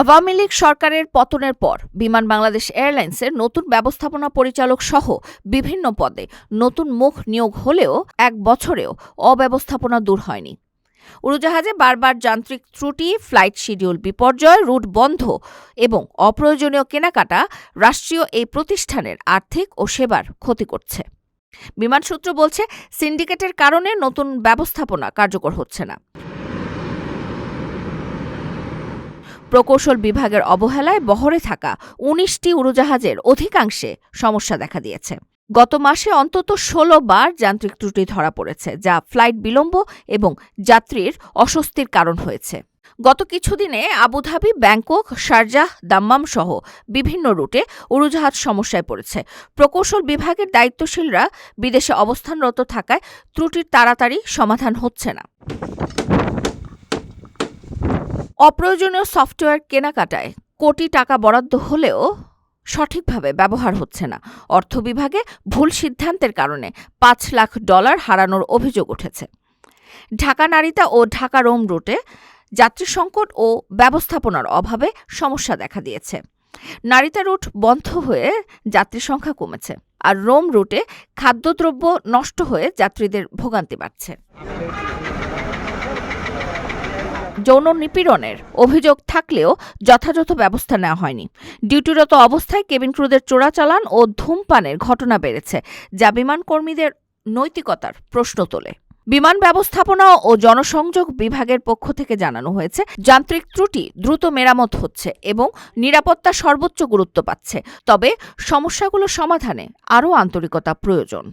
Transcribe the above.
আওয়ামী লীগ সরকারের পতনের পর বিমান বাংলাদেশ এয়ারলাইন্সের নতুন ব্যবস্থাপনা পরিচালক সহ বিভিন্ন পদে নতুন মুখ নিয়োগ হলেও এক বছরেও অব্যবস্থাপনা দূর হয়নি। উড়োজাহাজে বারবার যান্ত্রিক ত্রুটি, ফ্লাইট শিডিউল বিপর্যয়, রুট বন্ধ এবং অপ্রয়োজনীয় কেনাকাটা রাষ্ট্রীয় এই প্রতিষ্ঠানের আর্থিক ও সেবার ক্ষতি করছে। বিমান সূত্র বলছে, সিন্ডিকেটের কারণে নতুন ব্যবস্থাপনা কার্যকর হচ্ছে না। প্রকৌশল বিভাগের অবহেলায় বহরে থাকা উনিশটি উড়োজাহাজের অধিকাংশে সমস্যা দেখা দিয়েছে। গত মাসে অন্তত ষোলো বার যান্ত্রিক ত্রুটি ধরা পড়েছে, যা ফ্লাইট বিলম্ব এবং যাত্রীর অস্বস্তির কারণ হয়েছে। গত কিছুদিনে Abu Dhabi, Bangkok, Sharjah, Dammam সহ বিভিন্ন রুটে উড়োজাহাজ সমস্যায় পড়েছে। প্রকৌশল বিভাগের দায়িত্বশীলরা বিদেশে অবস্থানরত থাকায় ত্রুটির তাড়াতাড়ি সমাধান হচ্ছে না। অপ্রয়োজনীয় সফটওয়্যার কেনাকাটায় কোটি টাকা বরাদ্দ হলেও সঠিকভাবে ব্যবহার হচ্ছে না। অর্থ বিভাগে ভুল সিদ্ধান্তের কারণে পাঁচ লাখ ডলার হারানোর অভিযোগ উঠেছে। ঢাকা নারিতা ও ঢাকা রোম রুটে যাত্রী সংকট ও ব্যবস্থাপনার অভাবে সমস্যা দেখা দিয়েছে। নারিতা রুট বন্ধ হয়ে যাত্রী সংখ্যা কমেছে আর রোম রুটে খাদ্যদ্রব্য নষ্ট হয়ে যাত্রীদের ভোগান্তি বাড়ছে। যৌন নিপীড়নের অভিযোগ থাকলেও যথাযথ ব্যবস্থা নেওয়া হয়নি। ডিউটিরত অবস্থায় কেবিন ক্রুদের চোরাচালান ও ধূমপানের ঘটনা বেড়েছে, যা বিমান কর্মীদের নৈতিকতার প্রশ্ন তোলে। বিমান ব্যবস্থাপনা ও জনসংযোগ বিভাগের পক্ষ থেকে জানানো হয়েছে, যান্ত্রিক ত্রুটি দ্রুত মেরামত হচ্ছে এবং নিরাপত্তা সর্বোচ্চ গুরুত্ব পাচ্ছে, তবে সমস্যাগুলো সমাধানে আরও আন্তরিকতা প্রয়োজন।